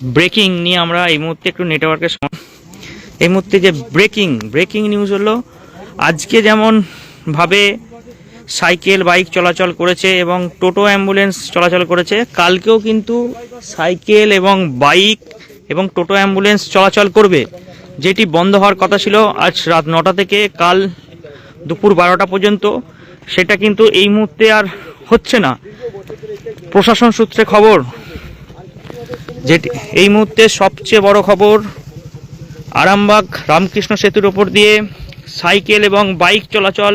Breaking নিয়ে আমরা এই মুহূর্তে একটু নেটওয়ার্কের এই মুহূর্তে যে ব্রেকিং ব্রেকিং নিউজ হলো, আজকে যেমন ভাবে সাইকেল, বাইক চলাচল করেছে এবং টোটো, অ্যাম্বুলেন্স চলাচল করেছে, কালকেও কিন্তু সাইকেল এবং বাইক এবং টোটো, অ্যাম্বুলেন্স চলাচল করবে, যেটি বন্ধ হওয়ার কথা ছিল আজ রাত নটা থেকে, কাল দুপুর বারোটা পর্যন্ত। সেটা কিন্তু এই মুহূর্তে আর হচ্ছে না। প্রশাসন সূত্রে খবর যেটি এই মুহূর্তে সবচেয়ে বড় খবর আরামবাগ রামকৃষ্ণ সেতুর ওপর দিয়ে সাইকেল এবং বাইক চলাচল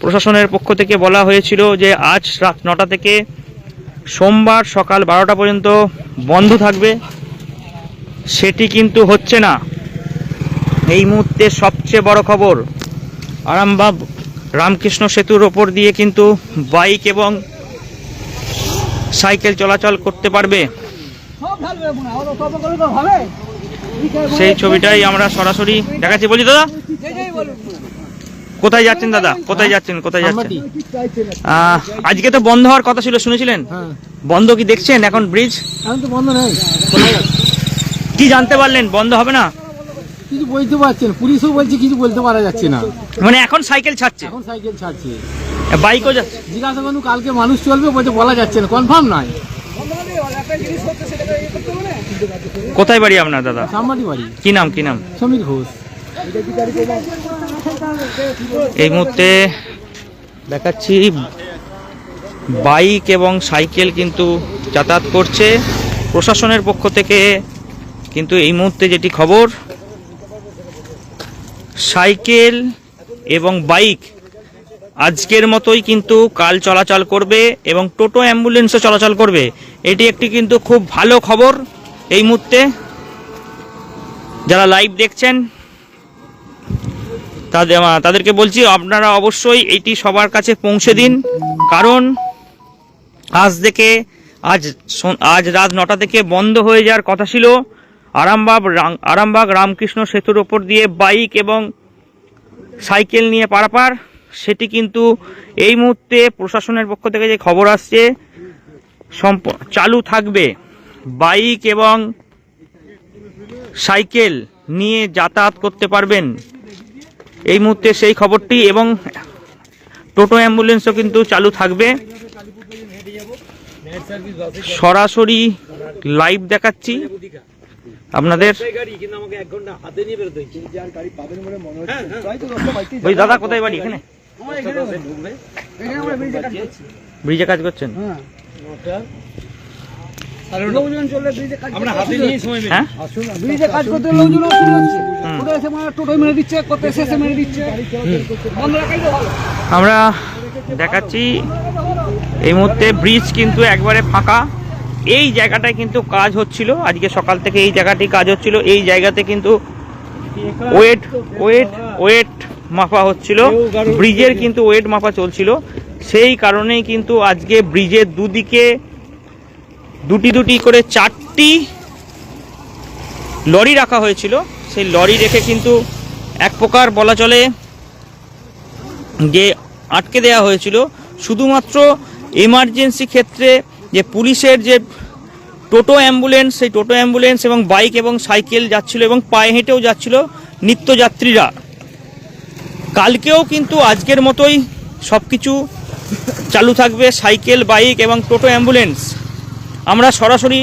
প্রশাসনের পক্ষ থেকে বলা হয়েছিল যে আজ রাত নটা থেকে সোমবার সকাল বারোটা পর্যন্ত বন্ধ থাকবে। সেটি কিন্তু হচ্ছে না। এই মুহূর্তে সবচেয়ে বড় খবর আরামবাগ রামকৃষ্ণ সেতুর ওপর দিয়ে কিন্তু বাইক এবং সাইকেল চলাচল করতে পারবে। সেই ছবিটাই আমরা সরাসরি দেখাচ্ছি বলছি দাদা? কোথায় যাচ্ছেন দাদা? কোথায় যাচ্ছেন কোথায় যাচ্ছেন? আজকে তো বন্ধ হওয়ার কথা ছিল শুনেছিলেন? হ্যাঁ। বন্ধ কি দেখছেন এখন ব্রিজ? এখন তো বন্ধ নেই। কি জানতে পারলেন? বন্ধ হবে না? কিছু বলতে পারছেন পুলিশও বলছে কিছু বলতে পারা যাচ্ছে না। মানে এখন সাইকেল ছাড়ছে? এখন সাইকেল ছাড়ছে। বাইকও যাচ্ছে? জিজ্ঞাসা করুন কালকে মানুষ চলবে বলতে বলা যাচ্ছে না কনফার্ম নাই কোথায় বাড়ি আপনার দাদা? বাড়ি। কি নাম কি নাম? সমীর ঘোষ। এই মুহূর্তে দেখাচ্ছি বাইক এবং সাইকেল কিন্তু যাতায়াত করছে। প্রশাসনের পক্ষ থেকে কিন্তু এই মুহূর্তে যেটি খবর সাইকেল এবং বাইক আজকের মতোই কিন্তু কাল চলাচল করবে এবং টোটো অ্যাম্বুলেন্সও চলাচল করবে। এটি একটি কিন্তু খুব ভালো খবর এই মুহূর্তে। যারা লাইভ দেখছেন, তাদের তাদেরকে বলছি, আপনারা অবশ্যই এটি সবার কাছে পৌঁছে দিন। কারণ আজ থেকে আজ আজ রাত নটা থেকে বন্ধ হয়ে যাওয়ার কথা ছিল। আরামবাগ রাম- আরামবাগ রামকৃষ্ণ সেতুর ওপর দিয়ে বাইক এবং সাইকেল নিয়ে পারাপার। সেটি কিন্তু এই মুহূর্তে প্রশাসনের পক্ষ থেকে যে খবর আসছে, সম্প- চালু থাকবে। বাইক এবং সাইকেল নিয়ে যাতায়াত করতে পারবেন। এই মুহূর্তে সেই খবরটি এবং টোটো অ্যাম্বুলেন্সও কিন্তু চালু থাকবে। সরাসরি লাইভ দেখাচ্ছি আপনাদের। ওই দাদা, কোথায় বাড়ি? এখানে? ব্রিজে কাজ করছেন? আমরা হাতে নিয়ে সময় হ্যাঁ? ব্রিজে কাজ করতে লোকজন অসুবিধা হচ্ছে হুম। টোটো এসে টোটো মেরে দিচ্ছে কত এসে এসে মেরে দিচ্ছে। বন্ধ রাখাই তো ভালো। আমরা দেখাচ্ছি এই মুহূর্তে ব্রিজ কিন্তু একবারে ফাঁকা। এই জায়গাটায় কিন্তু কাজ হচ্ছিল। আজকে সকাল থেকে এই জায়গাটি কাজ হচ্ছিল। এই জায়গাতে কিন্তু ওয়েট ওয়েট ওয়েট মাপা হচ্ছিল ব্রিজের কিন্তু ওয়েট মাপা চলছিল। সেই কারণেই কিন্তু আজকে ব্রিজের দুদিকে দুটি দুটি করে চারটি লরি রাখা হয়েছিল। সেই লরি রেখে কিন্তু এক প্রকার বলা চলে যে আটকে দেওয়া হয়েছিল। শুধুমাত্র এমার্জেন্সি ক্ষেত্রে যে পুলিশের যে টোটো অ্যাম্বুলেন্স সেই টোটো অ্যাম্বুলেন্স এবং বাইক এবং সাইকেল যাচ্ছিল এবং পায়ে হেঁটেও যাচ্ছিল নিত্যযাত্রীরা। কালকেও কিন্তু আজকের মতোই সব কিছু চালু থাকবে, সাইকেল, বাইক এবং টোটো অ্যাম্বুলেন্স। আমরা সরাসরি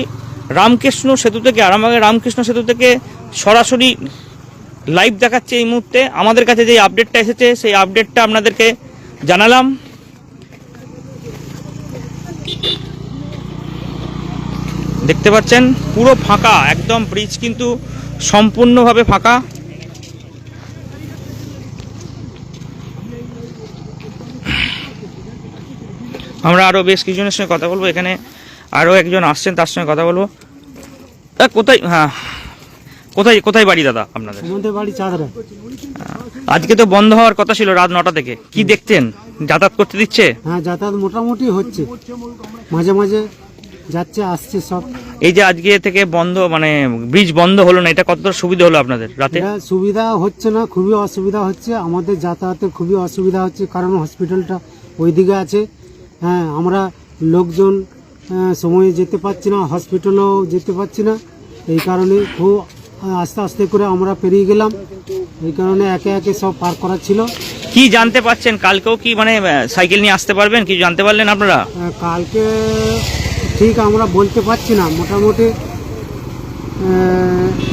রামকৃষ্ণ সেতু থেকে, আরামবাগের রামকৃষ্ণ সেতু থেকে সরাসরি লাইভ দেখাচ্ছে এই মুহূর্তে। আমাদের কাছে যে আপডেটটা এসেছে, সেই আপডেটটা আপনাদেরকে জানালাম। দেখতে পাচ্ছেন, পুরো ফাঁকা, একদম ব্রিজ কিন্তু সম্পূর্ণভাবে ফাঁকা। আমরা আরও বেশ কিছুজনের সঙ্গে কথা বলব এখানে আরও একজন আসছেন তার সঙ্গে কথা বলব। কোথায় হ্যাঁ কোথায় কোথায় বাড়ি দাদা আপনাদের? বাড়ি চাঁদরা। আজকে তো বন্ধ হওয়ার কথা ছিল রাত নটা থেকে। কি দেখতেন যাতায়াত করতে দিচ্ছে? হ্যাঁ যাতায়াত মোটামুটি হচ্ছে। মাঝে মাঝে যাচ্ছে আসছে সব। এই যে আজকে থেকে বন্ধ মানে ব্রিজ বন্ধ হলো না এটা কতটা সুবিধা হলো আপনাদের রাতে? সুবিধা হচ্ছে না খুবই অসুবিধা হচ্ছে। আমাদের যাতায়াতে খুবই অসুবিধা হচ্ছে কারণ হসপিটালটা ওইদিকে আছে। হ্যাঁ আমরা লোকজন সময়ে যেতে পারছি না হসপিটালেও যেতে পারছি না। এই কারণে খুব আস্তে আস্তে করে আমরা পেরিয়ে গেলাম। এই কারণে একে একে সব পার করা ছিল। কি জানতে পারছেন? কালকেও কি মানে সাইকেল নিয়ে আসতে পারবেন? কি জানতে পারলেন আপনারা? কালকে ঠিক আমরা বলতে পারছি না মোটামুটি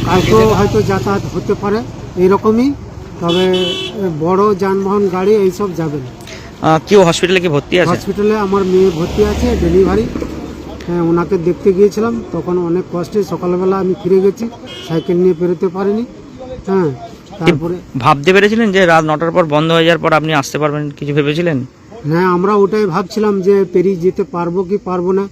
কালকেও হয়তো যাতায়াত হতে পারে এইরকমই। তবে বড় যানবাহন গাড়ি এইসব যাবে না। কেউ হসপিটালে কি ভর্তি আছে? হসপিটালে আমার মেয়ে ভর্তি আছে ডেলিভারি হ্যাঁ ওনাকে দেখতে গিয়েছিলাম তখন অনেক কষ্টে সকালবেলা আমি ফিরে গেছি সাইকেল নিয়ে বেরোতে পারিনি। হ্যাঁ তারপরে ভাবতে পেরেছিলেন যে রাত নটার পর বন্ধ হয়ে যাওয়ার পর আপনি আসতে পারবেন কিছু ভেবেছিলেন? হ্যাঁ আমরা ওটাই ভাবছিলাম যে পেরিয়ে যেতে পারব কি পারব না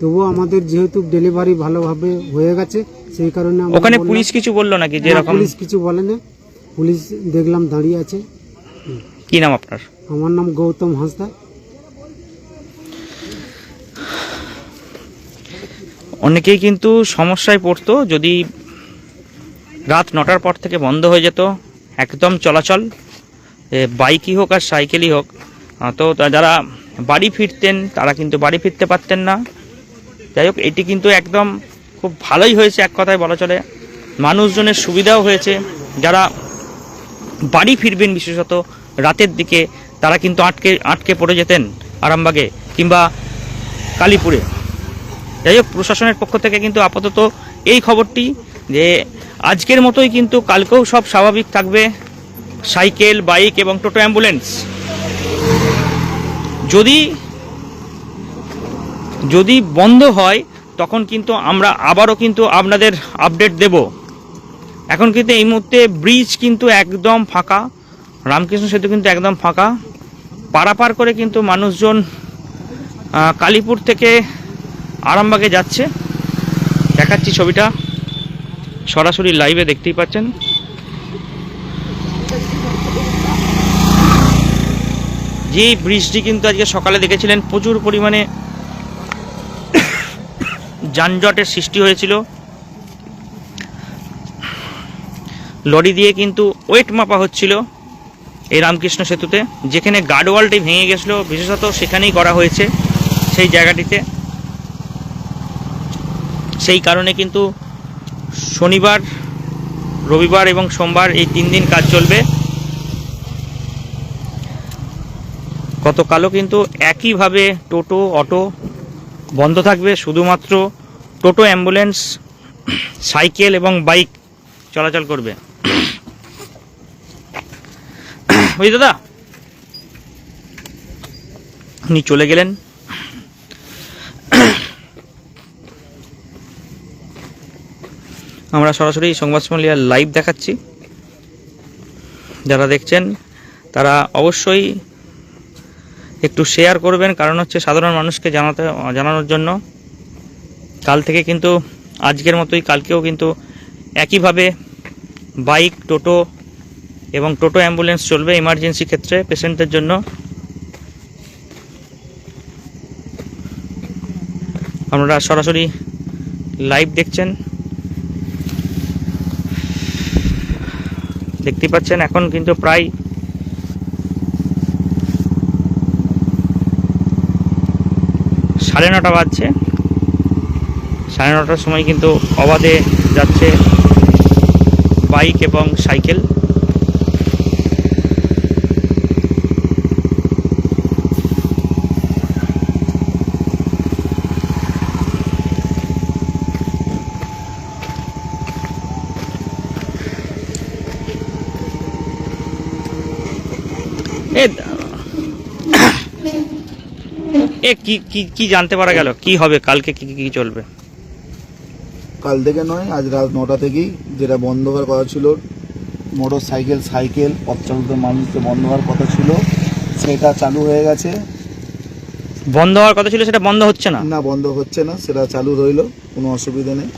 তবুও আমাদের যেহেতু ডেলিভারি ভালোভাবে হয়ে গেছে সেই কারণে ওখানে পুলিশ কিছু বলল নাকি যে পুলিশ কিছু বলেনি পুলিশ দেখলাম দাঁড়িয়ে আছে। কি নাম আপনার? আমার নাম গৌতম হাঁসদা অনেকেই কিন্তু সমস্যায় পড়তো যদি রাত নটার পর থেকে বন্ধ হয়ে যেত একদম চলাচল বাইকই হোক আর সাইকেলই হোক তো তা- যারা বাড়ি ফিরতেন তারা কিন্তু বাড়ি ফিরতে পারতেন না। যাই হোক এটি কিন্তু একদম খুব ভালোই হয়েছে এক কথায় বলা চলে। মানুষজনের সুবিধাও হয়েছে। যারা বাড়ি ফিরবেন বিশেষত রাতের দিকে তারা কিন্তু আটকে আটকে পড়ে যেতেন আরামবাগে কিংবা কালীপুরে। যাই হোক, প্রশাসনের পক্ষ থেকে কিন্তু আপাতত এই খবরটি যে আজকের মতোই কিন্তু কালকেও সব স্বাভাবিক থাকবে। সাইকেল, বাইক এবং টোটো অ্যাম্বুলেন্স। যদি যদি বন্ধ হয়, তখন কিন্তু আমরা আবারও কিন্তু আপনাদের আপডেট দেব। এখন কিন্তু এই মুহূর্তে ব্রিজ কিন্তু একদম ফাঁকা। রামকৃষ্ণ সেতু কিন্তু একদম ফাঁকা। পারাপার করে কিন্তু মানুষজন কালীপুর থেকে আরামবাগে যাচ্ছে। দেখাচ্ছি ছবিটা। সরাসরি লাইভে দেখতেই পাচ্ছেন। যে ব্রিজটি কিন্তু আজকে সকালে দেখেছিলেন, প্রচুর পরিমাণে যানজটের সৃষ্টি হয়েছিল। লরি দিয়ে কিন্তু ওয়েট মাপা হচ্ছিল। এই রামকৃষ্ণ সেতুতে, যেখানে গার্ডওয়ালটি ভেঙে গেছিল, বিশেষত সেখানেই করা হয়েছে সেই জায়গাটিতে। সেই কারণে কিন্তু শনিবার, রবিবার এবং সোমবার এই তিন দিন কাজ চলবে। গতকালও কিন্তু একইভাবে টোটো, অটো বন্ধ থাকবে, শুধুমাত্র টোটো, অ্যাম্বুলেন্স, সাইকেল এবং বাইক চলাচল করবে। ওই দাদা। উনি চলে গেলেন। আমরা সরাসরি সংবাদ লাইভ দেখাচ্ছি। যারা দেখছেন, তারা অবশ্যই একটু শেয়ার করবেন। কারণ হচ্ছে সাধারণ মানুষকে জানাতে, জানানোর জন্য কাল থেকে কিন্তু, আজকের মতোই কালকেও কিন্তু একইভাবে বাইক টোটো এবং টোটো অ্যাম্বুলেন্স চলবে ইমার্জেন্সি ক্ষেত্রে পেশেন্টদের জন্য। আপনারা সরাসরি লাইভ দেখছেন। দেখতে পাচ্ছেন, এখন কিন্তু প্রায় সাড়ে নটা বাজছে। সাড়ে নটার সময় কিন্তু অবাধে যাচ্ছে বাইক এবং সাইকেল এ এ কি কি কি জানতে পারা গেল? কি হবে? কালকে কি কি- কি চলবে? কাল থেকে নয় আজ রাত নটা থেকেই যেটা বন্ধ হওয়ার কথা ছিল মোটর সাইকেল সাইকেল পথচালিত মানুষকে বন্ধ হওয়ার কথা ছিল সেটা চালু হয়ে গেছে। বন্ধ হওয়ার কথা ছিল সেটা বন্ধ হচ্ছে না? না বন্ধ হচ্ছে না সেটা চালু রইল কোনো অসুবিধা নেই।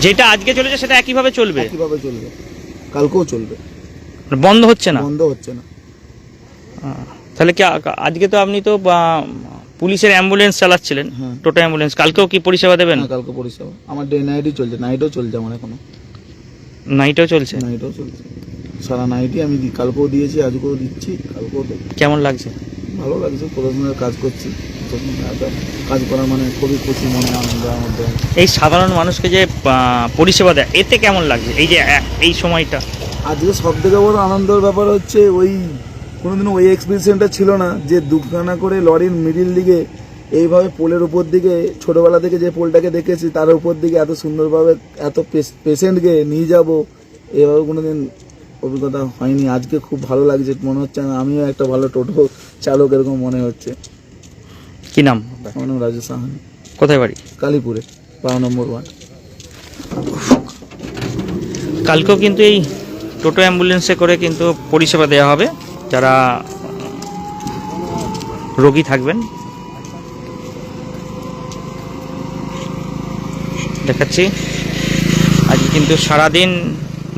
যেটা আজকে চলেছে সেটা একইভাবে চলবে? কীভাবে চলবে। কালকেও চলবে। বন্ধ হচ্ছে না? বন্ধ হচ্ছে না। তাহলে কি আজকে তো আপনি তো পুলিশের অ্যাম্বুলেন্স চালাচ্ছিলেন হ্যাঁ। টোটো অ্যাম্বুলেন্স কালকেও কি পরিষেবা দেবেন? হ্যাঁ, কালকে পরিষেবা। আমার ডে নাইটই চলছে নাইটও চলছে আমার এখনও। নাইটও চলছে? নাইটও চলছে। সারা নাইটই আমি কালকেও দিয়েছি আজকেও দিচ্ছি কালকেও কেমন লাগছে? ভালো লাগছে প্রশাসনের কাজ করছি। কাজ করা মানে খুবই খুশি মনে আনন্দ মধ্যে এই সাধারণ মানুষকে যে পরিষেবা দেয় এতে কেমন লাগছে? এই যে এই সময়টা। আজকে সব থেকে বড় আনন্দের ব্যাপার হচ্ছে ওই কোনোদিনও ওই এক্সপিরিয়েন্সটা ছিল না যে দুখানা করে লরির মিডিল দিকে এইভাবে পোলের উপর দিকে ছোটোবেলা থেকে যে পোলটাকে দেখেছি তার উপর দিকে এত সুন্দরভাবে এত পেশেন্টকে নিয়ে যাব এভাবে কোনোদিন অভিজ্ঞতা হয়নি। আজকে খুব ভালো লাগছে মনে হচ্ছে আমিও একটা ভালো টোটো চালক এরকম মনে হচ্ছে। কি নাম? আমার নাম রাজু সাহানি। কোথায় বাড়ি? কালীপুরে বারো নম্বর ওয়ার্ড। কালকেও কিন্তু এই টোটো অ্যাম্বুলেন্সে করে কিন্তু পরিষেবা দেওয়া হবে। যারা রোগী থাকবেন, দেখাচ্ছি। আজকে কিন্তু সারাদিন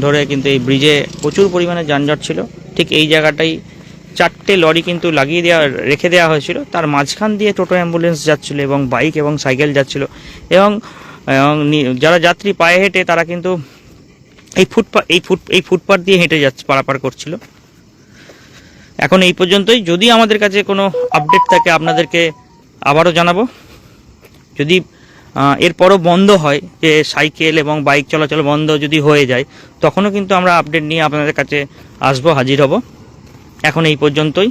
ধরে কিন্তু এই ব্রিজে প্রচুর পরিমাণে যানজট ছিল। ঠিক এই জায়গাটাই চারটে লরি কিন্তু লাগিয়ে দেওয়া, রেখে দেওয়া হয়েছিল। তার মাঝখান দিয়ে টোটো অ্যাম্বুলেন্স যাচ্ছিল এবং বাইক এবং সাইকেল যাচ্ছিল। এবং এবং যারা যাত্রী পায়ে হেঁটে তারা কিন্তু এই ফুটপাথ এই ফুট, এই ফুটপাথ দিয়ে হেঁটে যাচ্ছে, পারাপার করছিল। এখন এই পর্যন্তই। যদি আমাদের কাছে কোনো আপডেট থাকে, আপনাদেরকে আবারও জানাব। যদি এরপরও বন্ধ হয় যে সাইকেল এবং বাইক চলাচল বন্ধ যদি হয়ে যায়, তখনও কিন্তু আমরা আপডেট নিয়ে আপনাদের কাছে আসব, হাজির হব। এখন এই পর্যন্তই।